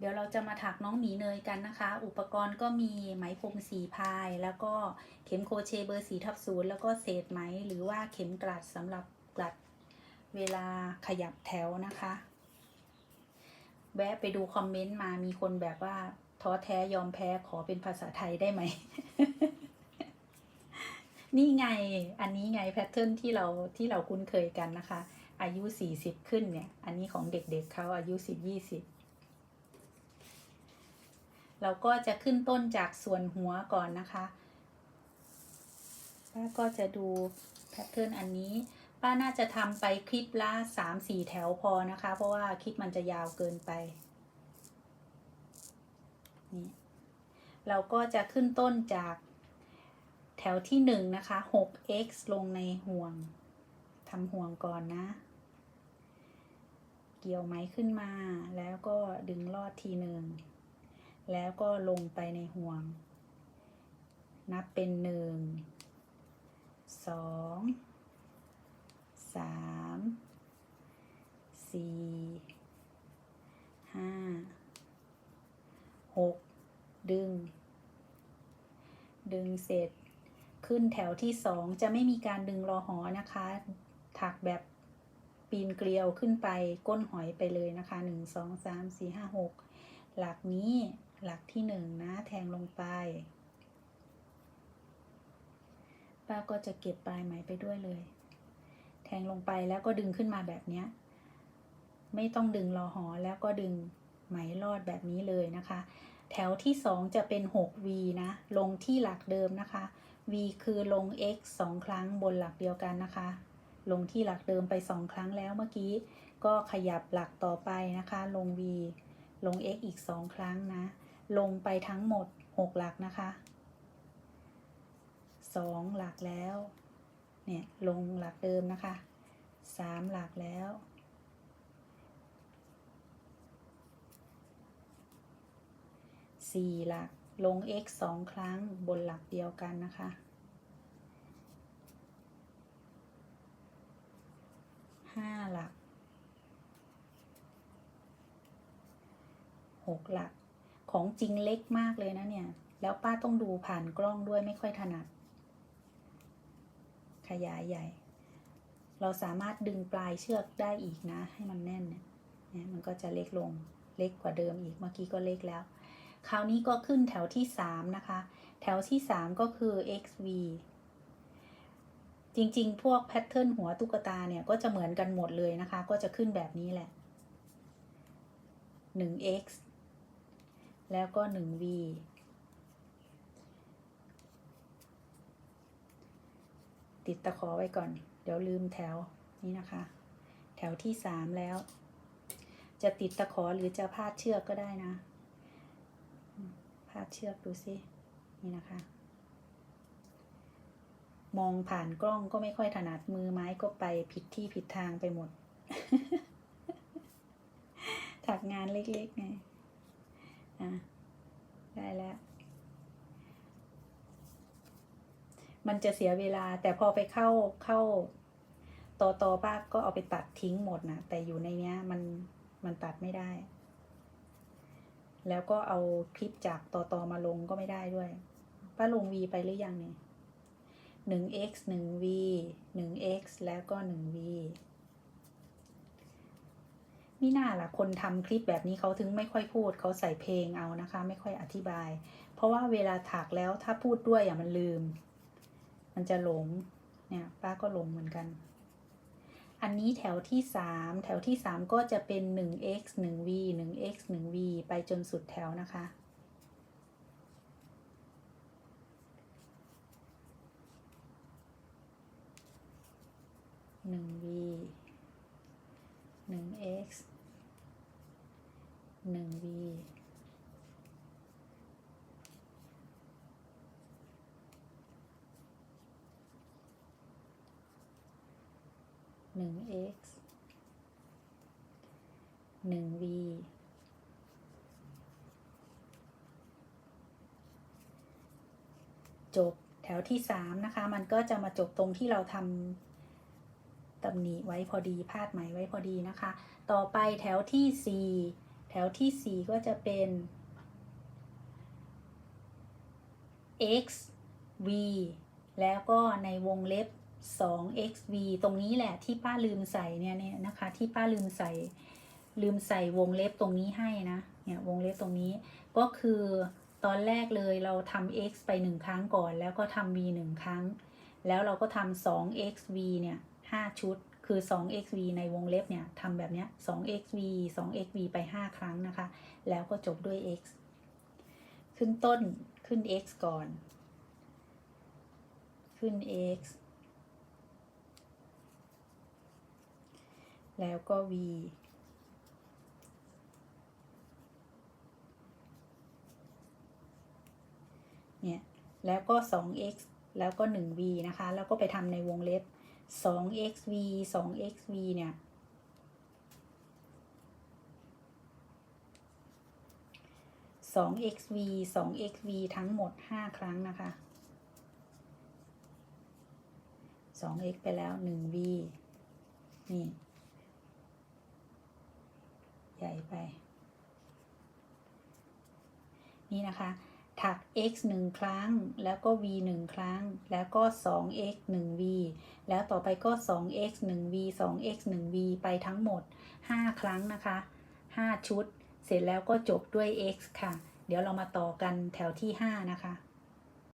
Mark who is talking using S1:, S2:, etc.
S1: เดี๋ยวเราจะมาถักน้องหมีเนยกันนะคะ อุปกรณ์ก็มีไหมพรมสีพาย แล้วก็เข็มโครเชเบอร์สีทับศูนย์แล้วก็เศษไหม หรือว่าเข็มกลัดสำหรับกลัดเวลาขยับแถวนะคะ แวะไปดูคอมเมนต์มามีคนแบบว่าท้อแท้ยอมแพ้ขอเป็นภาษาไทยได้ไหม นี่ไง อันนี้ไงแพทเทิร์นที่เราที่เราคุ้นเคยกันนะคะ อายุ 40 ขึ้นเนี่ย อันนี้ของเด็กๆเเขาอายุ 10 20 เราก็จะขึ้นต้นจากส่วนหัวก่อนนะคะป้าก็จะดูแพทเทิร์นอันนี้ ป้าน่าจะทำไปคลิปละ3-4แถวพอนะคะ เพราะว่าคลิปมันจะยาวเกินไปนี่เราก็จะขึ้นต้นจากแถวที่หนึ่งนะคะ 6x ลงในห่วงทำห่วงก่อนนะ เกี่ยวไหมขึ้นมา แล้วก็ดึงลอดทีหนึ่ง แล้วก็ลงไปในห่วง นับเป็นหนึ่งสองสามสี่ห้าหกดึง ดึงเสร็จ ขึ้นแถวที่สองจะไม่มีการดึงรอหอนะคะ ถักแบบปีนเกลียวขึ้นไปก้นหอยไปเลยนะคะหนึ่งสองสามสี่ห้าหกหลักนี้ หลักที่หนึ่งนะแทงลงไป ป้าก็จะเก็บปลายไหมไปด้วยเลย แทงลงไปแล้วก็ดึงขึ้นมาแบบเนี้ยไม่ต้องดึงรอหอแล้วก็ดึงไหมลอดแบบนี้เลยนะคะ แถวที่สองจะเป็น 6V นะ ลงที่หลักเดิมนะคะ V คือลง x สองครั้งบนหลักเดียวกันนะคะ ลงที่หลักเดิมไปสองครั้งแล้วเมื่อกี้ ก็ขยับหลักต่อไปนะคะ ลง v ลง x อีกสองครั้งนะ ลงไปทั้งหมดหกหลักนะคะสองหลักแล้ว เนี่ยลงหลักเดิมนะคะสามหลักแล้วสี่หลักลง x สองครั้งบนหลักเดียวกันนะคะห้าหลักหกหลัก ของจริงเล็กมากเลยนะเนี่ย แล้วป้าต้องดูผ่านกล้องด้วยไม่ค่อยถนัด ขยายใหญ่ เราสามารถดึงปลายเชือกได้อีกนะ ให้มันแน่นเนี่ยเนี่ยมันก็จะเล็กลงเล็กกว่าเดิมอีกเมื่อกี้ก็เล็กแล้ว คราวนี้ก็ขึ้นแถวที่สามนะคะ แถวที่สามก็คือ xv จริงๆ พวกแพทเทิร์นหัวตุ๊กตาเนี่ยก็จะเหมือนกันหมดเลยนะคะ ก็จะขึ้นแบบนี้แหละ 1x แล้วก็ 1v ติดตะขอไว้ก่อน เดี๋ยวลืมแถวนี้นะคะ แถวที่สามแล้ว จะติดตะขอหรือจะพาดเชือกก็ได้นะ พาดเชือกดูสิ นี่นะคะ มองผ่านกล้องก็ไม่ค่อยถนัดมือไม้ก็ไปผิดที่ผิดทางไปหมด ถักงานเล็กๆไง อะได้แล้ว มันจะเสียเวลา แต่พอไปเข้าเข้าต่อต่อป้าก็เอาไปตัดทิ้งหมดนะแต่อยู่ในเนี้ย มันมันตัดไม่ได้ แล้วก็เอาคลิปจากต่อต่อมาลงก็ไม่ได้ด้วย ป้าลง V ไปหรือยังเนี่ยหนึ่ง x หนึ่ง v หนึ่ง x แล้วก็หนึ่ง v นี่น่าล่ะคนทำคลิปแบบนี้เขาถึงไม่ค่อยพูดเขาใส่เพลงเอานะคะ ไม่ค่อยอธิบาย เพราะว่าเวลาถักแล้วถ้าพูดด้วยอย่ามันลืม มันจะหลงเนี่ยป้าก็หลงเหมือนกัน อันนี้แถวที่สามแถวที่สามก็จะเป็นหนึ่ง x หนึ่ง v หนึ่ง x หนึ่ง v ไปจนสุดแถวนะคะหนึ่ง v หนึ่ง x หนึ่ง v หนึ่ง x หนึ่ง v จบแถวที่สามนะคะ มันก็จะมาจบตรงที่เราทำตำหนิไว้พอดีพาดไหมไว้พอดีนะคะ ต่อไปแถวที่สี่ แถวที่ 4 ก็จะเป็น x v แล้วก็ในวงเล็บ 2 x v ตรงนี้แหละที่ป้าลืมใส่เนี่ยเนี่ยนะคะ ที่ป้าลืมใส่ ลืมใส่วงเล็บตรงนี้ให้นะ เนี่ยวงเล็บตรงนี้ก็คือตอนแรกเลยเราทำ x ไปหนึ่งครั้งก่อน แล้วก็ทำ v หนึ่งครั้ง แล้วเราก็ทำ 2xv เนี่ย 5 ชุด คือ 2xv ในวงเล็บเนี่ยทำแบบนี้ 2xv 2xv ไป 5 ครั้งนะคะ แล้วก็จบด้วย x ขึ้นต้นขึ้น x ก่อน ขึ้น x แล้วก็ v เนี่ย แล้วก็ 2x แล้วก็ 1v นะคะ แล้วก็ไปทำในวงเล็บ 2xv 2xv เนี่ย 2xv 2xv ทั้งหมด 5 ครั้งนะคะ 2x ไปแล้ว 1v นี่ ใหญ่ไป นี่นะคะ ถัก x 1 ครั้ง แล้วก็ v 1 ครั้ง แล้วก็ 2x 1v แล้วต่อไปก็ 2x 1v 2x 1v ไปทั้งหมด 5 ครั้งนะคะ 5 ชุด เสร็จแล้วก็จบด้วย x ค่ะ เดี๋ยวเรามาต่อกันแถวที่ 5 นะคะ